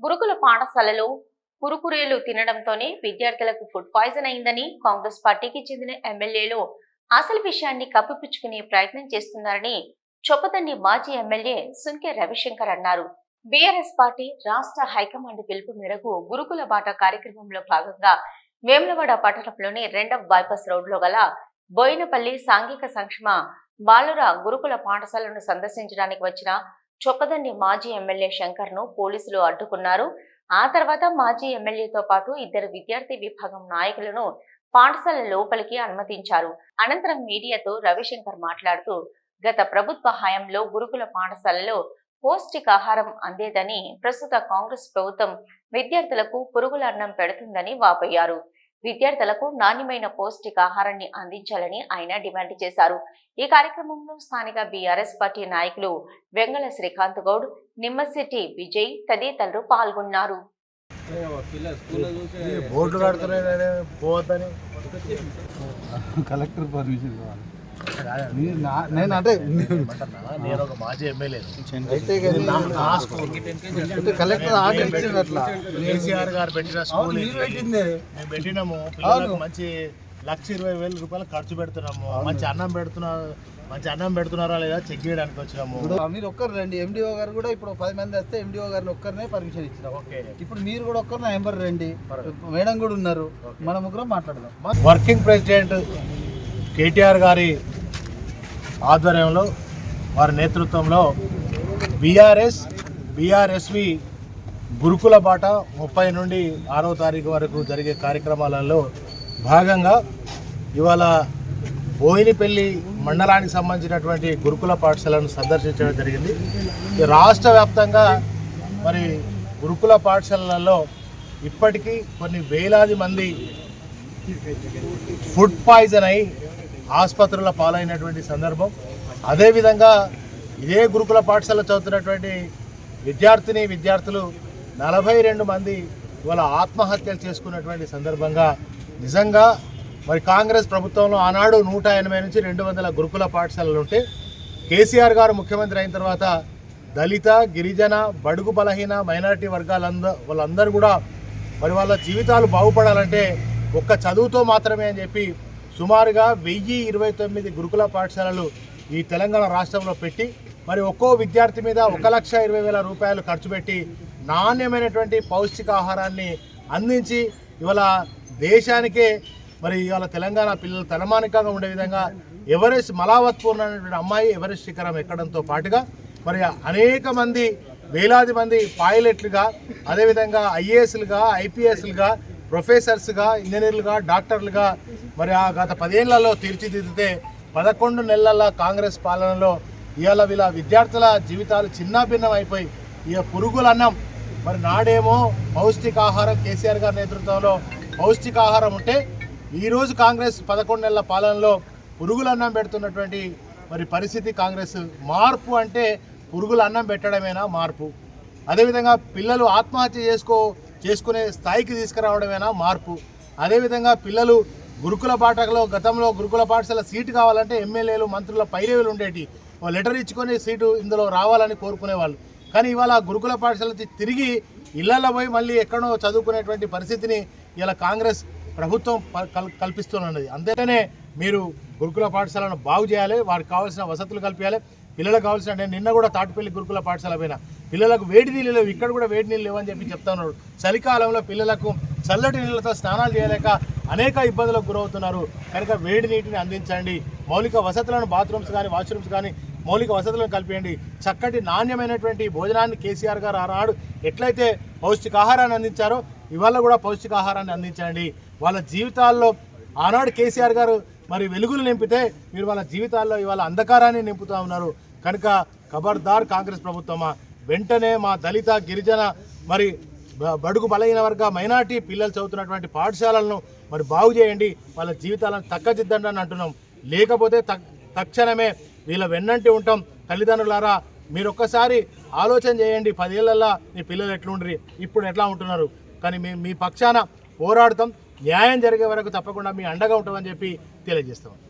గురుకుల పాఠశాలలో కురుకురేలు తినడంతోనే విద్యార్థులకు ఫుడ్ పాయిజన్ అయిందని కాంగ్రెస్ పార్టీకి చెందిన ఎమ్మెల్యేలు అసలు విషయాన్ని కప్పిపుచ్చుకునే ప్రయత్నం చేస్తున్నారని చొప్పదండి మాజీ ఎమ్మెల్యే సుంకె రవిశంకర్ అన్నారు. బీఆర్ఎస్ పార్టీ రాష్ట్ర హైకమాండ్ పిలుపు మేరకు గురుకుల బాట కార్యక్రమంలో భాగంగా వేములవాడ పట్టణంలోని రెండవ బైపాస్ రోడ్లో గల బోయినపల్లి సాంఘిక సంక్షేమ బాలుర గురుకుల పాఠశాలను సందర్శించడానికి వచ్చిన చొప్పదండి మాజీ ఎమ్మెల్యే శంకర్ను పోలీసులు అడ్డుకున్నారు. ఆ తర్వాత మాజీ ఎమ్మెల్యేతో పాటు ఇద్దరు విద్యార్థి విభాగం నాయకులను పాఠశాల లోపలికి అనుమతించారు. అనంతరం మీడియాతో రవిశంకర్ మాట్లాడుతూ గత ప్రభుత్వ హయాంలో గురుకుల పాఠశాలలో పౌష్టికాహారం అందేదని ప్రస్తుత కాంగ్రెస్ ప్రభుత్వం విద్యార్థులకు పురుగుల అన్నం పెడుతుందని వాపోయారు. విద్యార్థులకు నాణ్యమైన పౌష్టికాహారాన్ని అందించాలని ఆయన డిమాండ్ చేశారు. ఈ కార్యక్రమంలో స్థానిక బీఆర్ఎస్ పార్టీ నాయకులు వెంగళ శ్రీకాంత్ గౌడ్ నిమ్మశెట్టి విజయ్ తదితరులు పాల్గొన్నారు. కలెక్టర్ పర్మిషన్ నేను అంటే నేను ఒక మాజీ ఎమ్మెల్యే. అయితే కానీ నా- నా స్కూల్. అంటే కలెక్టర్ ఆర్డర్ ఇచ్చింది అట్లా కేసీఆర్ గారు పెట్టిన స్కూల్. పెట్టిందే. మేము పెట్టినాము. పిల్లలకు. మంచి లక్ష ఇరవై వేల రూపాయలు ఖర్చు పెడుతున్నాము. మంచి అన్నం పెడుతున్నారు మంచి అన్నం పెడుతున్నారా లేదా చెక్ చేయడానికి వచ్చినాము. మీరు ఒక్కరు రండి. ఎండిఓ గారు కూడా ఇప్పుడు పది మంది వస్తే ఎండిఓ గారిని ఒక్కరినే పర్మిషన్ ఇచ్చినాం. ఓకే. ఇప్పుడు మీరు కూడా ఒక్కరు నా ఎంబర్ రండి. మేడం కూడా ఉన్నారు. మన ముగ్గురం మాట్లాడదాం. వర్కింగ్ ప్రెసిడెంట్ కేటీఆర్ గారి ఆధ్వర్యంలో వారి నేతృత్వంలో బీఆర్ఎస్ బీఆర్ఎస్వి గురుకుల బాట ముప్పై నుండి ఆరో తారీఖు వరకు జరిగే కార్యక్రమాలలో భాగంగా ఇవాళ బోయినపల్లి మండలానికి సంబంధించినటువంటి గురుకుల పాఠశాలను సందర్శించడం జరిగింది. రాష్ట్ర వ్యాప్తంగా మరి గురుకుల పాఠశాలలలో ఇప్పటికీ కొన్ని వేలాది మంది ఫుడ్ పాయిజన్ అయి ఆసుపత్రుల పాలైనటువంటి సందర్భం. అదేవిధంగా ఇదే గురుకుల పాఠశాల చదువుతున్నటువంటి విద్యార్థిని విద్యార్థులు నలభై రెండు మంది ఇవాళ ఆత్మహత్యలు చేసుకున్నటువంటి సందర్భంగా నిజంగా మరి కాంగ్రెస్ ప్రభుత్వంలో ఆనాడు నూట ఎనభై నుంచి రెండు వందల గురుకుల పాఠశాలలు ఉంటే కేసీఆర్ గారు ముఖ్యమంత్రి అయిన తర్వాత దళిత గిరిజన బడుగు బలహీన మైనారిటీ వర్గాలంద వాళ్ళందరూ కూడా మరి వాళ్ళ జీవితాలు బాగుపడాలంటే ఒక్క చదువుతో మాత్రమే అని చెప్పి సుమారుగా వెయ్యి ఇరవై తొమ్మిది గురుకుల పాఠశాలలు ఈ తెలంగాణ రాష్ట్రంలో పెట్టి మరి ఒక్కో విద్యార్థి మీద ఒక లక్ష ఇరవై వేల రూపాయలు ఖర్చు పెట్టి నాణ్యమైనటువంటి పౌష్టికాహారాన్ని అందించి ఇవాళ దేశానికే మరి ఇవాళ తెలంగాణ పిల్లలు తలమానికంగా ఉండే విధంగా ఎవరెస్ట్ మలావత్పూర్ణ అనేటువంటి అమ్మాయి ఎవరెస్ట్ శిఖరం ఎక్కడంతో పాటుగా మరి అనేక మంది వేలాది మంది పైలట్లుగా అదేవిధంగా ఐఏఎస్లుగా ఐపీఎస్లుగా ప్రొఫెసర్స్గా ఇంజనీర్లుగా డాక్టర్లుగా మరి ఆ గత పదేళ్ళలో తీర్చిదిద్దితే పదకొండు నెలల కాంగ్రెస్ పాలనలో ఇవాళ వీళ్ళ విద్యార్థుల జీవితాలు చిన్నాభిన్నం అయిపోయి ఇక పురుగులన్నం మరి నాడేమో పౌష్టికాహారం కేసీఆర్ గారి నేతృత్వంలో పౌష్టికాహారం ఉంటే ఈరోజు కాంగ్రెస్ పదకొండు నెలల పాలనలో పురుగులన్నం పెడుతున్నటువంటి మరి పరిస్థితి కాంగ్రెస్ మార్పు అంటే పురుగుల అన్నం పెట్టడమేనా మార్పు? అదేవిధంగా పిల్లలు ఆత్మహత్య చేసుకో చేసుకునే స్థాయికి తీసుకురావడమేనా? మార్పు. అదేవిధంగా పిల్లలు గురుకుల పాఠకలో గతంలో గురుకుల పాఠశాల సీటు కావాలంటే ఎమ్మెల్యేలు మంత్రుల పైరేవులు ఉండేటి. లెటర్ ఇచ్చుకొని సీటు ఇందులో రావాలని కోరుకునేవాళ్ళు. కానీ ఇవాళ గురుకుల పాఠశాల తిరిగి ఇళ్ళలో పోయి మళ్ళీ ఎక్కడో చదువుకునేటువంటి పరిస్థితిని ఇలా కాంగ్రెస్ ప్రభుత్వం కల్- కల్పిస్తున్నది. అంతేనే మీరు గురుకుల పాఠశాలను బాగు చేయాలి వారికి కావాల్సిన వసతులు కల్పించాలి పిల్లలకు కావాల్సిన నేను నిన్న కూడా తాటిపల్లి గురుకుల పాఠశాల పైన పిల్లలకు వేడి నీళ్ళు లేవు ఇక్కడ కూడా వేడి నీళ్ళు లేవని చెప్పి చెప్తున్నాడు చలికాలంలో పిల్లలకు చల్లటి నీళ్ళతో స్నానాలు చేయలేక అనేక ఇబ్బందులకు గురవుతున్నారు. కనుక వేడి నీటిని అందించండి. మౌలిక వసతులను బాత్రూమ్స్ కానీ వాష్రూమ్స్ కానీ మౌలిక వసతులను కల్పించండి చక్కటి నాణ్యమైనటువంటి భోజనాన్ని కేసీఆర్ గారు ఆనాడు ఎట్లయితే పౌష్టికాహారాన్ని అందించారో ఇవాళ కూడా పౌష్టికాహారాన్ని అందించండి. వాళ్ళ జీవితాల్లో ఆనాడు కేసీఆర్ గారు మరి వెలుగులు నింపితే మీరు వాళ్ళ జీవితాల్లో ఇవాళ అంధకారాన్ని నింపుతా ఉన్నారు. కనుక ఖబర్దార్ కాంగ్రెస్ ప్రభుత్వమా? వెంటనే మా దళిత గిరిజన మరి బ- బడుగు బలహీన వర్గ మైనార్టీ పిల్లలు చదువుతున్నటువంటి పాఠశాలలను మరి బాగు చేయండి. వాళ్ళ జీవితాలను తక్కదిద్దండి అని అంటున్నాం. లేకపోతే తక్షణమే వీళ్ళ వెన్నంటి ఉంటాం. తల్లిదండ్రులారా మీరు ఒక్కసారి ఆలోచన చేయండి. పదేళ్ళలో మీ పిల్లలు ఎట్లుండ్రి? ఇప్పుడు ఎట్లా ఉంటున్నారు? కానీ మీ మీ పక్షాన పోరాడతాం. న్యాయం జరిగే వరకు తప్పకుండా మీ అండగా ఉంటామని చెప్పి తెలియజేస్తాం